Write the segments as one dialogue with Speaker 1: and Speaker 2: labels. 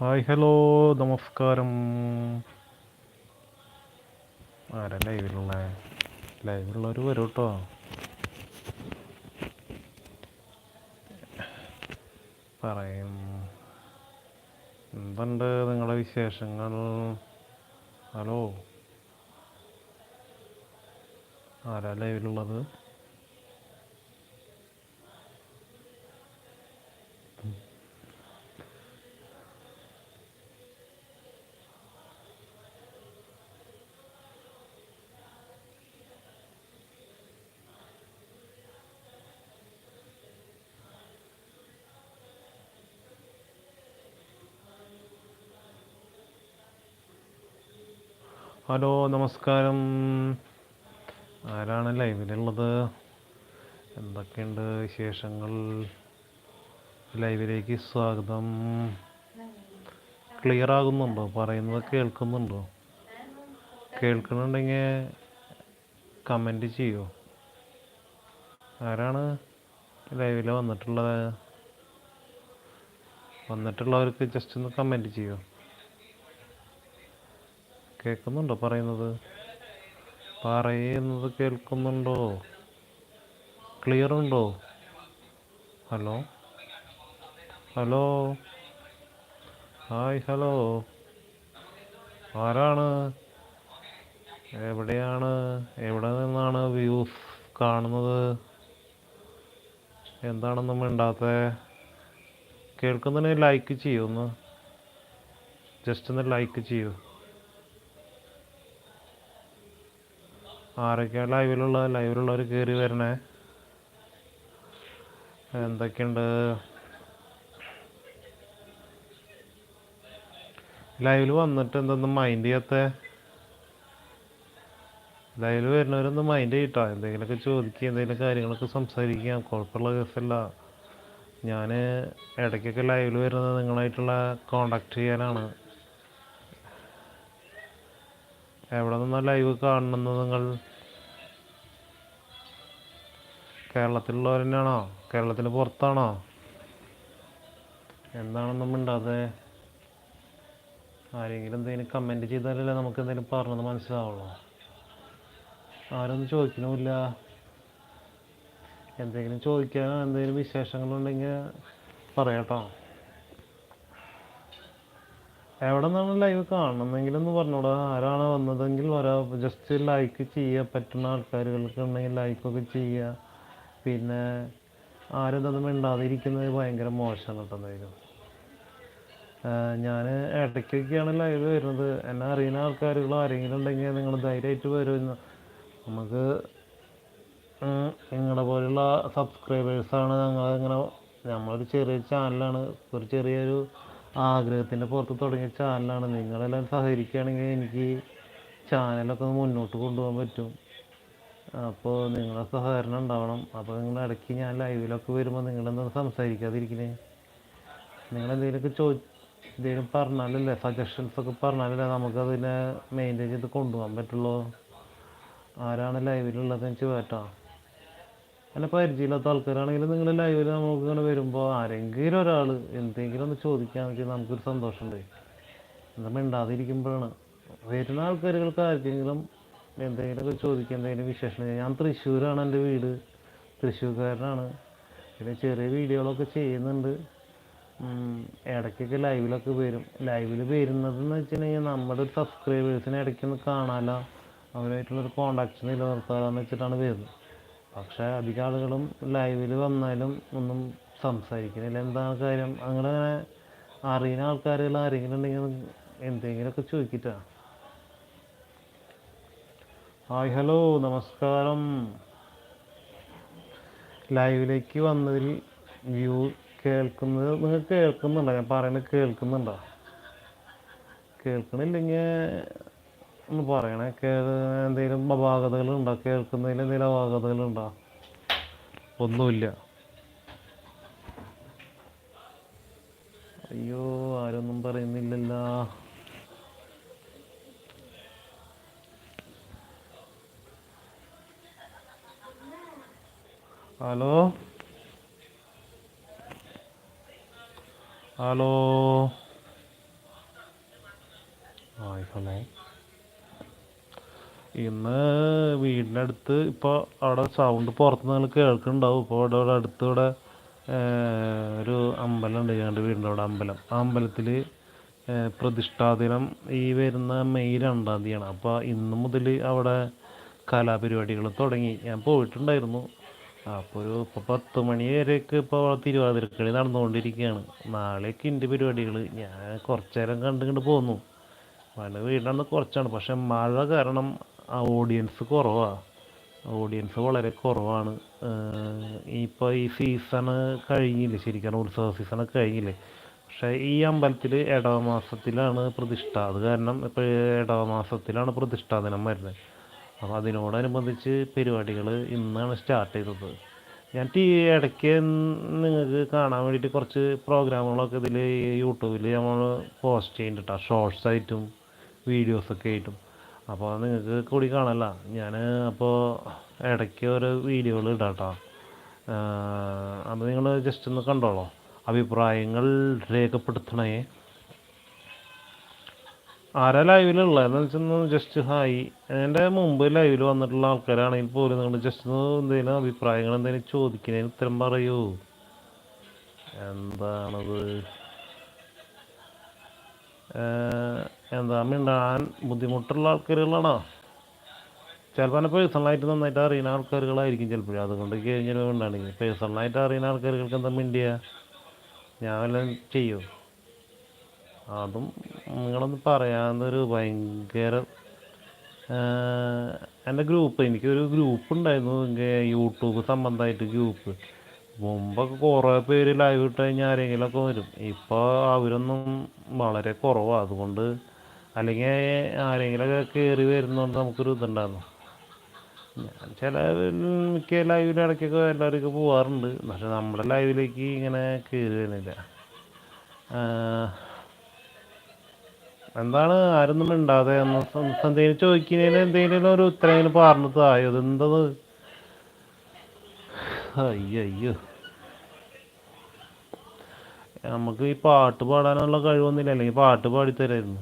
Speaker 1: Hi hello നമസ്കാരം. ആരാ ലൈവിലുള്ള ലൈവിലുള്ളവർ വരും കേട്ടോ പറയും. എന്തുണ്ട് നിങ്ങളുടെ വിശേഷങ്ങൾ? ഹലോ. ആരാ ലൈവിലുള്ളത് ഹലോ നമസ്കാരം. ആരാണ് ലൈവിലുള്ളത്? എന്തൊക്കെയുണ്ട് വിശേഷങ്ങൾ? ലൈവിലേക്ക് സ്വാഗതം. ക്ലിയർ ആകുന്നുണ്ടോ? പറയുന്നത് കേൾക്കുന്നുണ്ടോ? കേൾക്കുന്നുണ്ടെങ്കിൽ കമന്റ് ചെയ്യോ? ആരാണ് ലൈവിൽ വന്നിട്ടുള്ളത്? വന്നിട്ടുള്ളവർക്ക് ജസ്റ്റ് ഒന്ന് കമന്റ് ചെയ്യോ? കേൾക്കുന്നുണ്ടോ പറയുന്നത്? പറയുന്നത് കേൾക്കുന്നുണ്ടോ? ക്ലിയർ ഉണ്ടോ ഹലോ? ഹലോ? Hi hello? ആരാണ്? എവിടെയാണ്? എവിടെ നിന്നാണ് വ്യൂസ് കാണുന്നത്? എന്താണെന്നും മിണ്ടാത്ത? കേൾക്കുന്നതിന് ലൈക്ക് ചെയ്യൂ ഒന്ന്. ജസ്റ്റ് ഒന്ന് ലൈക്ക് ചെയ്യൂ. ആരൊക്കെയാണ് ലൈവിലുള്ള ലൈവിലുള്ളവർ കയറി വരണേ. എന്തൊക്കെയുണ്ട്? ലൈവിൽ വന്നിട്ട് എന്തൊന്നും മൈൻഡ് ചെയ്യാത്ത? ലൈവിൽ വരുന്നവരൊന്നും മൈൻഡ് ചെയ്യട്ടോ. എന്തെങ്കിലുമൊക്കെ ചോദിക്കുക എന്തെങ്കിലും കാര്യങ്ങളൊക്കെ സംസാരിക്കാം കുഴപ്പമുള്ള കേസല്ല. ഞാൻ ഇടയ്ക്കൊക്കെ ലൈവിൽ വരുന്നത് നിങ്ങളായിട്ടുള്ള കോണ്ടാക്ട് ചെയ്യാനാണ്. എവിടെ നിന്നാണ് ലൈവ് കാണുന്നത് നിങ്ങൾ? കേരളത്തിലുള്ളവർ തന്നെയാണോ കേരളത്തിന് പുറത്താണോ? എന്താണെന്നും മിണ്ടാതെ ആരെങ്കിലും എന്തെങ്കിലും കമന്റ് ചെയ്താലല്ലേ നമുക്ക് എന്തെങ്കിലും പറഞ്ഞത് മനസ്സിലാവുള്ളൂ. ആരൊന്നും ചോദിക്കണമില്ല. എന്തെങ്കിലും ചോദിക്കാൻ എന്തെങ്കിലും വിശേഷങ്ങളുണ്ടെങ്കിൽ പറയാട്ടോ. എവിടെ നിന്നാണ് ലൈവ് കാണണമെന്നെങ്കിലും ഒന്ന് പറഞ്ഞൂടാ. ആരാണ് വന്നതെങ്കിൽ വരാ. ജസ്റ്റ് ലൈക്ക് ചെയ്യുക. പറ്റുന്ന ആൾക്കാരുകൾക്ക് ഉണ്ടെങ്കിൽ ലൈക്കൊക്കെ ചെയ്യുക. പിന്നെ ആരും ഇതൊന്നും മിണ്ടാതിരിക്കുന്നത് ഭയങ്കര മോശമാണ് കേട്ടോ ഞാൻ ഇടയ്ക്കൊക്കെയാണ് ലൈവ് വരുന്നത്. എന്നെ അറിയുന്ന ആൾക്കാരുകൾ ആരെങ്കിലും ഉണ്ടെങ്കിൽ നിങ്ങൾ ധൈര്യമായിട്ട് വരുമെന്ന്. നമുക്ക് നിങ്ങളുടെ പോലുള്ള സബ്സ്ക്രൈബേഴ്സാണ് ഞങ്ങൾ ഇങ്ങനെ നമ്മളൊരു ചെറിയ ചാനലാണ് ഒരു ചെറിയൊരു ആഗ്രഹത്തിന്റെ പുറത്ത് തുടങ്ങിയ ചാനലാണ് നിങ്ങളെല്ലാം സഹകരിക്കുകയാണെങ്കിൽ എനിക്ക് ചാനലൊക്കെ മുന്നോട്ട് കൊണ്ടുപോകാൻ പറ്റും. അപ്പോൾ നിങ്ങളുടെ സഹകരണം ഉണ്ടാവണം. അപ്പോൾ നിങ്ങൾ ഇടയ്ക്ക് ഞാൻ ലൈവിലൊക്കെ വരുമ്പോൾ നിങ്ങളെന്താ സംസാരിക്കാതിരിക്കണേ നിങ്ങളെന്തെങ്കിലുമൊക്കെ ചോ എന്തെങ്കിലും പറഞ്ഞാലല്ലേ സജഷൻസ് ഒക്കെ പറഞ്ഞാലല്ലേ നമുക്കതിനെ മെയിന്റെയിൻ ചെയ്ത് കൊണ്ടുപോകാൻ പറ്റുള്ളൂ. ആരാണ് ലൈവിലുള്ളതെന്ന് കേട്ടോ. അല്ല പരിചയമില്ലാത്ത ആൾക്കാരാണെങ്കിലും നിങ്ങൾ ലൈവിൽ നമുക്ക് ഇങ്ങനെ വരുമ്പോൾ ആരെങ്കിലും ഒരാൾ എന്തെങ്കിലും ഒന്ന് ചോദിക്കാന്ന് വെച്ചാൽ നമുക്കൊരു സന്തോഷമുണ്ട്. എന്താ മിണ്ടാതിരിക്കുമ്പോഴാണ്. വരുന്ന ആൾക്കാരുകൾക്ക് ആർക്കെങ്കിലും എന്തെങ്കിലുമൊക്കെ ചോദിക്കുക എന്തെങ്കിലും വിശേഷം ഞാൻ തൃശ്ശൂരാണ് എന്റെ വീട്. തൃശ്ശൂർക്കാരനാണ്. പിന്നെ ചെറിയ വീഡിയോകളൊക്കെ ചെയ്യുന്നുണ്ട്. ഇടയ്ക്കൊക്കെ ലൈവിലൊക്കെ വരും. ലൈവിൽ വരുന്നതെന്ന് വെച്ചിട്ടുണ്ടെങ്കിൽ നമ്മുടെ ഒരു സബ്സ്ക്രൈബേഴ്സിനെ ഇടയ്ക്കൊന്ന് കാണാലോ. അവരായിട്ടുള്ളൊരു കോണ്ടാക്ട് നിലനിർത്താമെന്ന് വെച്ചിട്ടാണ് വരുന്നത്. പക്ഷേ അധികം ആളുകളും ലൈവിൽ വന്നാലും ഒന്നും സംസാരിക്കുന്നില്ല എന്താണ് കാര്യം? അങ്ങനെ അറിയുന്ന ആൾക്കാരുകൾ ആരെങ്കിലും ഉണ്ടെങ്കിൽ എന്തെങ്കിലുമൊക്കെ ചോദിക്കിട്ടാ. ഹായ് ഹലോ നമസ്കാരം. ലൈവിലേക്ക് വന്നതിൽ വ്യൂ കേൾക്കുന്നത് നിങ്ങൾ കേൾക്കുന്നുണ്ടോ? ഞാൻ പറയുന്നത് കേൾക്കുന്നുണ്ടോ? കേൾക്കണില്ലെങ്കിൽ ഒന്ന് പറയണേ. എന്തെങ്കിലും അപാകതകളുണ്ടോ കേൾക്കുന്നതിൽ എന്തെങ്കിലും അപാകതകളുണ്ടോ ഒന്നുമില്ല. അയ്യോ ആരൊന്നും പറയുന്നില്ലല്ലോ. ഹലോ? ഹലോ? ആയിക്കോട്ടെ. ഇന്ന് വീടിന്റെ അടുത്ത് ഇപ്പോൾ അവിടെ സൗണ്ട് പുറത്ത് നിങ്ങൾ കേൾക്കുന്നുണ്ടാവും. ഇപ്പോൾ ഇവിടെ ഇവിടെ അടുത്ത് ഇവിടെ ഒരു അമ്പലം ഉണ്ട്. ഞങ്ങളുടെ വീടിന്റെ അവിടെ അമ്പലം. ആ അമ്പലത്തിൽ പ്രതിഷ്ഠാദിനം ഈ വരുന്ന മെയ് രണ്ടാം തീയതിയാണ്. അപ്പോൾ ഇന്ന് മുതൽ അവിടെ കലാപരിപാടികൾ തുടങ്ങി. ഞാൻ പോയിട്ടുണ്ടായിരുന്നു. അപ്പോൾ ഒരു ഇപ്പോൾ പത്ത് മണി വരെയൊക്കെ ഇപ്പോൾ തിരുവാതിരക്കളി നടന്നുകൊണ്ടിരിക്കുകയാണ് നാളെയൊക്കെ ഉണ്ട് പരിപാടികൾ ഞാൻ കുറച്ച് നേരം കണ്ട് കണ്ട് പോന്നു. മഴ വീടാണ് കുറച്ചാണ്. പക്ഷെ മഴ കാരണം ഓഡിയൻസ് കുറവാണ് ഓഡിയൻസ് വളരെ കുറവാണ്. ഇപ്പോൾ ഈ സീസൺ കഴിഞ്ഞില്ലേ? ശരിക്കും ഉത്സവ സീസണൊക്കെ കഴിഞ്ഞില്ലേ? പക്ഷേ ഈ അമ്പലത്തിൽ ഇടവ മാസത്തിലാണ് പ്രതിഷ്ഠ. അത് കാരണം ഇപ്പോൾ ഇടവ മാസത്തിലാണ് പ്രതിഷ്ഠാ ദിനം വരുന്നത്. അപ്പോൾ അതിനോടനുബന്ധിച്ച് പരിപാടികൾ ഇന്നാണ് സ്റ്റാർട്ട് ചെയ്തത്. ഞാൻ ടി ഇടയ്ക്ക് നിങ്ങൾക്ക് കാണാൻ വേണ്ടിയിട്ട് കുറച്ച് പ്രോഗ്രാമുകളൊക്കെ ഇതിൽ യൂട്യൂബിൽ നമ്മൾ പോസ്റ്റ് ചെയ്യുന്നുണ്ട് കേട്ടോ ഷോർട്സ് ആയിട്ടും വീഡിയോസൊക്കെ ആയിട്ടും. അപ്പോൾ നിങ്ങൾക്ക് കൂടി കാണല്ല. ഞാൻ അപ്പോൾ ഇടയ്ക്ക് ഒരു വീഡിയോകൾ ഇടാം കേട്ടോ അപ്പോൾ നിങ്ങൾ ജസ്റ്റ് ഒന്ന് കണ്ടോളൂ. അഭിപ്രായങ്ങൾ രേഖപ്പെടുത്തണേ. ആരാ ലൈവിലുള്ള എന്ന് വെച്ചാൽ ജസ്റ്റ് ഹായ് എന്റെ മുമ്പ് ലൈവിൽ വന്നിട്ടുള്ള ആൾക്കാരാണെങ്കിൽ പോലും നിങ്ങൾ ജസ്റ്റ് ഒന്ന് എന്തെങ്കിലും അഭിപ്രായങ്ങൾ എന്തെങ്കിലും ചോദിക്കുന്നതിന് ഉത്തരം പറയൂ. എന്താണത്? എന്താ മിണ്ടാൻ ബുദ്ധിമുട്ടുള്ള ആൾക്കാരുകളാണോ? ചിലപ്പോൾ എന്നെ പേഴ്സണലായിട്ട് നന്നായിട്ട് അറിയുന്ന ആൾക്കാരുകളായിരിക്കും ചിലപ്പോൾ അതുകൊണ്ട് കഴിഞ്ഞാൽ മിണ്ടാണെങ്കിൽ പേഴ്സണലായിട്ട് അറിയുന്ന ആൾക്കാരുകൾക്ക് എന്താ മിണ്ടിയ? ഞാൻ വല്ലതും ചെയ്യും? അതും നിങ്ങളൊന്ന് പറയാവുന്നൊരു ഭയങ്കര എന്റെ ഗ്രൂപ്പ് എനിക്കൊരു ഗ്രൂപ്പ് ഉണ്ടായിരുന്നു യൂട്യൂബ് സംബന്ധമായിട്ട് ഗ്രൂപ്പ് മുമ്പൊക്കെ കുറേ പേര് ലൈവ് ഇട്ട് കഴിഞ്ഞാൽ ആരെങ്കിലുമൊക്കെ വരും. ഇപ്പോൾ അവരൊന്നും വളരെ കുറവാണ് അതുകൊണ്ട് അല്ലെങ്കിൽ ആരെങ്കിലുമൊക്കെ കയറി വരുന്നതുകൊണ്ട് നമുക്കൊരു ഇതുണ്ടായിരുന്നു. ഞാൻ ചില മിക്ക ലൈവിലും ഇടയ്ക്കൊക്കെ എല്ലാവർക്കും പോവാറുണ്ട്. പക്ഷെ നമ്മുടെ ലൈവിലേക്ക് ഇങ്ങനെ കയറി വരുന്നില്ല എന്താണ് ആരൊന്നും മിണ്ടാതെ ഒന്ന് സം- എന്തെങ്കിലും ചോദിക്കുന്നതിന് എന്തെങ്കിലും ഒരു ഉത്തരം പറഞ്ഞത് തായോ ഇതെന്തത് അയ്യോ നമുക്ക് ഈ പാട്ട് പാടാനുള്ള കഴിവൊന്നുമില്ല. അല്ലെങ്കിൽ പാട്ട് പാടിത്തരായിരുന്നു.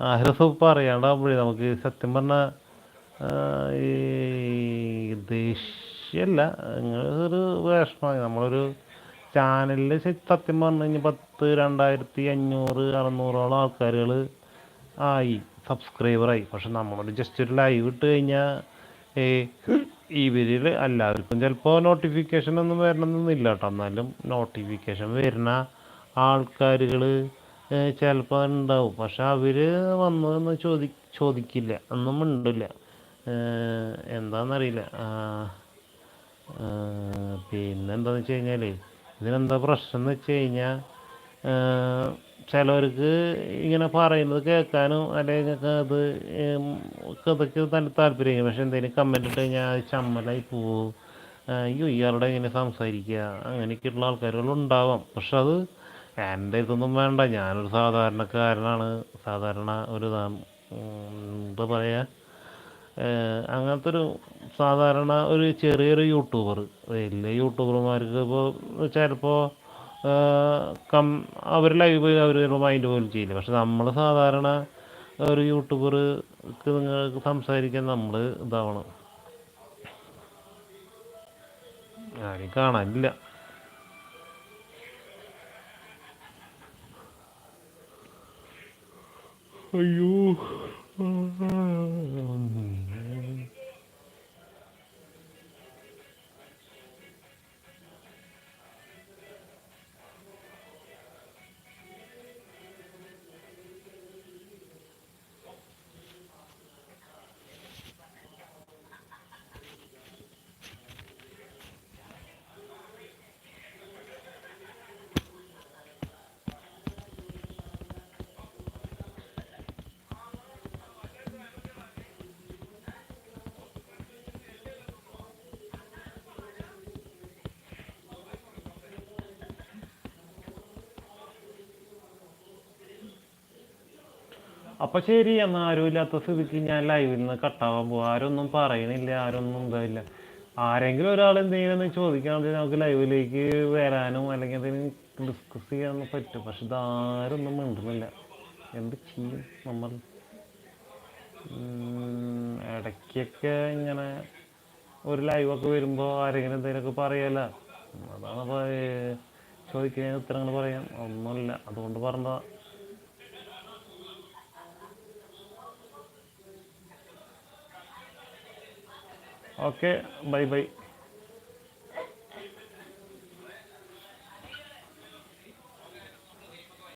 Speaker 1: ആരും പറയാണ്ടാവുമ്പോഴേ നമുക്ക് സത്യം പറഞ്ഞാൽ ഈ ദേഷ്യമല്ല ഒരു വിഷമമായി നമ്മളൊരു ചാനലിൽ സത്യം പറഞ്ഞു കഴിഞ്ഞാൽ പത്ത് രണ്ടായിരത്തി അഞ്ഞൂറ് അറുന്നൂറോളം ആൾക്കാരുകൾ ആയി സബ്സ്ക്രൈബറായി. പക്ഷെ നമ്മളൊരു ജസ്റ്റ് ഒരു ലൈവ് ഇട്ട് കഴിഞ്ഞാൽ ഇവരിൽ എല്ലാവർക്കും ചിലപ്പോൾ നോട്ടിഫിക്കേഷൻ ഒന്നും വരണമെന്നൊന്നുമില്ല കേട്ടോ എന്നാലും നോട്ടിഫിക്കേഷൻ വരുന്ന ആൾക്കാരുകൾ ചിലപ്പോൾ ഉണ്ടാവും പക്ഷെ അവർ വന്നതെന്ന് ചോദി ചോദിക്കില്ല. ഒന്നും ഉണ്ടില്ല എന്താണെന്നറിയില്ല പിന്നെന്താണെന്ന് വെച്ച് കഴിഞ്ഞാൽ ഇതിനെന്താ പ്രശ്നം എന്ന് വെച്ച് കഴിഞ്ഞാൽ ചിലവർക്ക് ഇങ്ങനെ പറയുന്നത് കേൾക്കാനും അല്ലെങ്കിൽ അത് കഥയ്ക്ക് തന്നെ താല്പര്യം പക്ഷെ എന്തെങ്കിലും കമന്റ് ഇട്ട് കഴിഞ്ഞാൽ അത് ചമ്മലായി പോവും. അയ്യോ ഇയാളുടെ ഇങ്ങനെ സംസാരിക്കുക അങ്ങനെയൊക്കെയുള്ള ആൾക്കാരുകളുണ്ടാവാം പക്ഷെ അത് എന്റെ ഇതൊന്നും വേണ്ട. ഞാനൊരു സാധാരണക്കാരനാണ്. സാധാരണ ഒരു എന്താ പറയുക അങ്ങനത്തെ ഒരു സാധാരണ ഒരു ചെറിയൊരു യൂട്യൂബർ. വലിയ യൂട്യൂബർമാർക്ക് ഇപ്പോൾ ചിലപ്പോൾ കം അവർ ലൈവ് പോയി അവർ ചിലപ്പോൾ മൈൻഡ് പോലും ചെയ്യില്ല. പക്ഷെ നമ്മൾ സാധാരണ ഒരു യൂട്യൂബർക്ക് നിങ്ങൾക്ക് സംസാരിക്കാൻ നമ്മൾ ഇതാവണം. ആരും കാണാനില്ല. അയ്യോ. അപ്പൊ ശരി എന്നാ ആരും ഇല്ലാത്ത സ്ഥിതിക്ക് ഞാൻ ലൈവിൽ നിന്ന് കട്ടാവാൻ പോവാ. ആരൊന്നും പറയണില്ല ആരൊന്നും ഇതായില്ല. ആരെങ്കിലും ഒരാൾ എന്തെങ്കിലും ചോദിക്കാണെങ്കിൽ നമുക്ക് ലൈവിലേക്ക് വരാനും അല്ലെങ്കിൽ എന്തെങ്കിലും ഡിസ്കസ് ചെയ്യാനും പറ്റും. പക്ഷെ ഇതാരൊന്നും മിണ്ടുന്നില്ല. എന്ത് ചെയ്യും നമ്മൾ? ഇടയ്ക്കൊക്കെ ഇങ്ങനെ ഒരു ലൈവൊക്കെ വരുമ്പോൾ ആരെങ്കിലും എന്തെങ്കിലുമൊക്കെ പറയല്ല അതാണ് അപ്പോൾ ചോദിക്കുന്ന ഉത്തരങ്ങൾ പറയാം ഒന്നുമില്ല. അതുകൊണ്ട് പറഞ്ഞതാ. Okay bye bye.